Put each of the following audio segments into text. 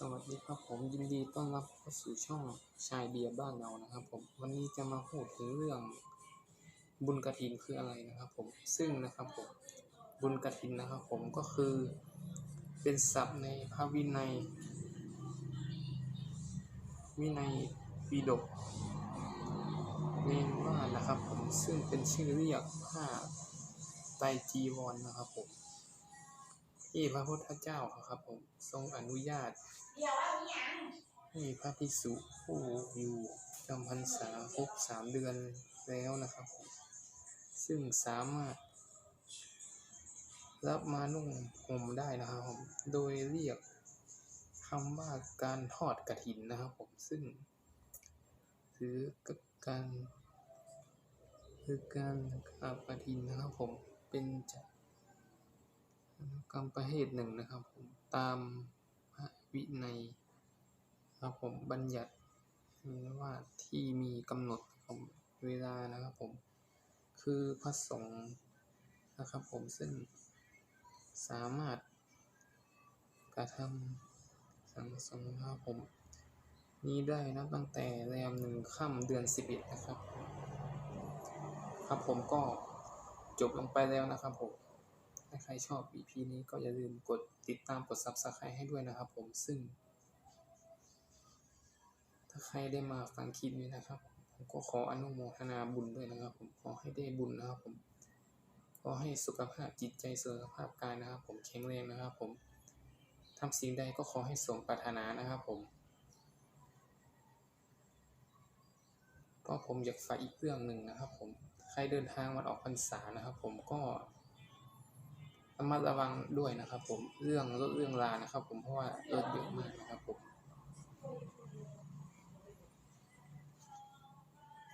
สวัสดีครับผมยินดีต้อนรับเข้าสู่ช่องชายเบียร์บ้านเรานะครับผมวันนี้จะมาพูดถึงเรื่องบุญกฐินคืออะไรนะครับผมซึ่งนะครับผมบุญกฐินนะครับผมก็คือเป็นศัพท์ในพระวินัย วินัยปิฎกเนว่านะครับผมซึ่งเป็นชื่อเรียกผ้าไตจีวรนะครับผม ที่พระพุทธเจ้าครับผมทรงอนุญาตให้พระภิกษุผู้อยู่จำพรรษาครบสามเดือนแล้วนะครับผมซึ่งสามารถ รับมานุ่งห่มได้นะครับผมโดยเรียกคำว่าการทอดกระถินนะครับผมซึ่งคือการคือการอาบกระถินนะครับผมเป็นจะ กรรมประเภทหนึ่งนะครับผมตามพระวินัยครับผมบัญญัติว่าที่มีกำหนดของเวลานะครับผมคือพระสงฆ์นะครับผมซึ่งสามารถกระทำสังสงฆ์นะครับผมนี้ได้นับตั้งแต่แรมหนึ่งค่ำเดือนสิบเอ็ดนะครับ ครับผมก็จบลงไปแล้วนะครับผม ถ้าใครชอบ EP นี้ก็อย่าลืมกดติดตามกด Subscribe ให้ด้วยนะครับผมซึ่ง ถ้าใครได้มาฟังคลิปนี้นะครับผมก็ขออนุโมทนาบุญด้วยนะครับ ผมขอให้ได้บุญนะครับผมขอให้สุขภาพจิตใจสุขภาพกายนะครับ ผมแข็งแรงนะครับ ผมทำสิ่งใดก็ขอให้สมปรารถนานะครับ ผมก็ผมอยากฝากอีกเรื่องหนึ่งนะครับ ผมใครเดินทางวันออกพรรษานะครับ ผมก็ ระมัดระวังด้วยนะครับ ผมเรื่องรถเรื่องลานะครับ ผมเพราะว่ารถเยอะมากนะครับผม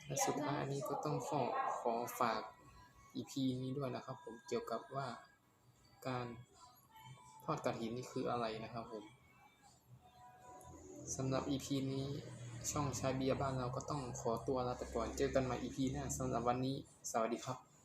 และสุดท้ายนี้ก็ต้องขอขอฝาก EP นี้ด้วยนะครับ ผมเกี่ยวกับว่าการทอดกระถินนี่คืออะไรนะครับผมสำหรับ EP นี้ช่องชายเบียร์บ้านเราก็ต้องขอตัวลาไปก่อนเจอกันใหม่ EP หน้าสำหรับวันนี้ สวัสดีครับ